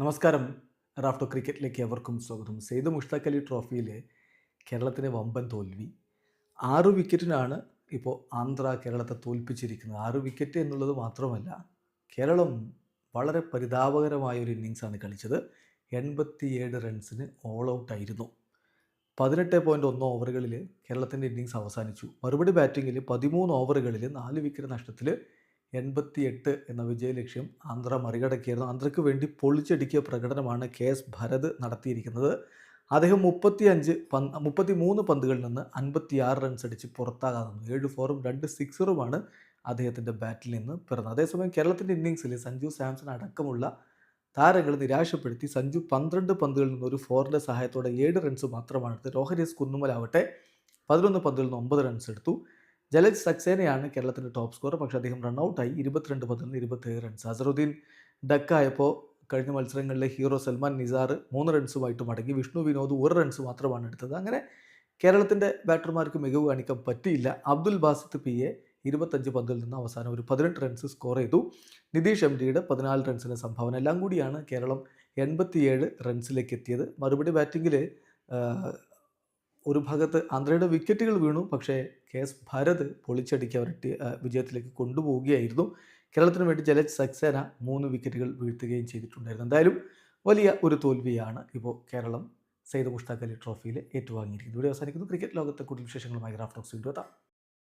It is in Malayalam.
നമസ്കാരം. റാഫ്റ്റോ ക്രിക്കറ്റിലേക്ക് എവർക്കും സ്വാഗതം. സെയ്ദ് മുഷ്താഖ് അലി ട്രോഫിയിലെ കേരളത്തിന് വമ്പൻ തോൽവി. ആറ് വിക്കറ്റിനാണ് ഇപ്പോൾ ആന്ധ്ര കേരളത്തെ തോൽപ്പിച്ചിരിക്കുന്നത്. ആറ് വിക്കറ്റ് എന്നുള്ളത് മാത്രമല്ല കേരളം വളരെ പരിതാപകരമായ ഒരു ഇന്നിങ്സാണ് കളിച്ചത്. എൺപത്തിയേഴ് റൺസിന് ഓൾ ഔട്ടായിരുന്നു പതിനെട്ട് പോയിന്റ് ഒന്ന് ഓവറുകളിൽ കേരളത്തിന്റെ ഇന്നിങ്സ് അവസാനിച്ചു. മറുപടി ബാറ്റിങ്ങിൽ പതിമൂന്ന് ഓവറുകളിൽ നാല് വിക്കറ്റ് നഷ്ടത്തിൽ എൺപത്തിയെട്ട് എന്ന വിജയലക്ഷ്യം ആന്ധ്ര മറികടക്കിയായിരുന്നു ആന്ധ്രയ്ക്ക് വേണ്ടി പൊളിച്ചടുക്കിയ പ്രകടനമാണ് കെ എസ് ഭരത് നടത്തിയിരിക്കുന്നത്. അദ്ദേഹം മുപ്പത്തി അഞ്ച് പന്ത് മുപ്പത്തി മൂന്ന് പന്തുകളിൽ നിന്ന് അൻപത്തിയാറ് റൺസ് അടിച്ച് പുറത്താകാതെ നിന്നു ഏഴ് ഫോറും രണ്ട് സിക്സറുമാണ് അദ്ദേഹത്തിന്റെ ബാറ്റിൽ നിന്ന് പിറന്നത്. അതേസമയം കേരളത്തിന്റെ ഇന്നിങ്സിൽ സഞ്ജു സാംസൺ അടക്കമുള്ള താരങ്ങൾ നിരാശപ്പെടുത്തി സഞ്ജു പന്ത്രണ്ട് പന്തുകളിൽ നിന്ന് ഒരു ഫോറിന്റെ സഹായത്തോടെ ഏഴ് റൺസ് മാത്രമാണ് എടുത്തത്. രോഹനീസ് കുന്നുമലാവട്ടെ പതിനൊന്ന് പന്തുകളിൽ നിന്ന് ഒമ്പത് റൺസ് എടുത്തു. ജലജ് സക്സേനയാണ് കേരളത്തിന്റെ ടോപ്പ് സ്കോർ പക്ഷേ അദ്ദേഹം റണ്ണൗട്ടായി ഇരുപത്തിരണ്ട് പതിനൊന്ന് നിന്ന് ഇരുപത്തേഴ് റൺസ് അസറുദ്ദീൻ ഡക്കായപ്പോൾ കഴിഞ്ഞ മത്സരങ്ങളിലെ ഹീറോ സൽമാൻ നിസാർ മൂന്ന് റൺസുമായിട്ട് മടങ്ങി. വിഷ്ണു വിനോദ് ഒരു റൺസ് മാത്രമാണ് എടുത്തത്. അങ്ങനെ കേരളത്തിന്റെ ബാറ്റർമാർക്ക് മികവ് കാണിക്കാൻ പറ്റിയില്ല. അബ്ദുൽ ബാസിത്ത് പി എ ഇരുപത്തഞ്ച് പന്തിൽ നിന്ന് അവസാനം ഒരു പതിനെട്ട് റൺസ് സ്കോർ ചെയ്തു. നിതീഷ് എം ഡിയുടെ പതിനാല് റൺസിന്റെ സംഭാവന. എല്ലാം കൂടിയാണ് കേരളം എൺപത്തിയേഴ് റൺസിലേക്ക് എത്തിയത്. മറുപടി ബാറ്റിങ്ങിൽ ഒരു ഭാഗത്ത് ആന്ധ്രയുടെ വിക്കറ്റുകൾ വീണു. പക്ഷേ കെ എസ് ഭരത് പൊളിച്ചടിക്ക് അവർ വിജയത്തിലേക്ക് കൊണ്ടുപോവുകയായിരുന്നു. കേരളത്തിന് വേണ്ടി ജലജ് സക്സേന മൂന്ന് വിക്കറ്റുകൾ വീഴ്ത്തുകയും ചെയ്തിട്ടുണ്ടായിരുന്നു. എന്തായാലും വലിയ ഒരു തോൽവിയാണ് ഇപ്പോൾ കേരളം സെയ്ദ് മുഷ്താഖ് അലി ട്രോഫിയിൽ ഏറ്റുവാങ്ങിയിരിക്കുന്നത്. ഇവിടെ അവസാനിക്കുന്നു. ക്രിക്കറ്റ് ലോകത്തെ കൂടുതൽ വിശേഷങ്ങളുമായി ഗ്രാഫ്റ്റോക്സ് വീണ്ടും എത്താം.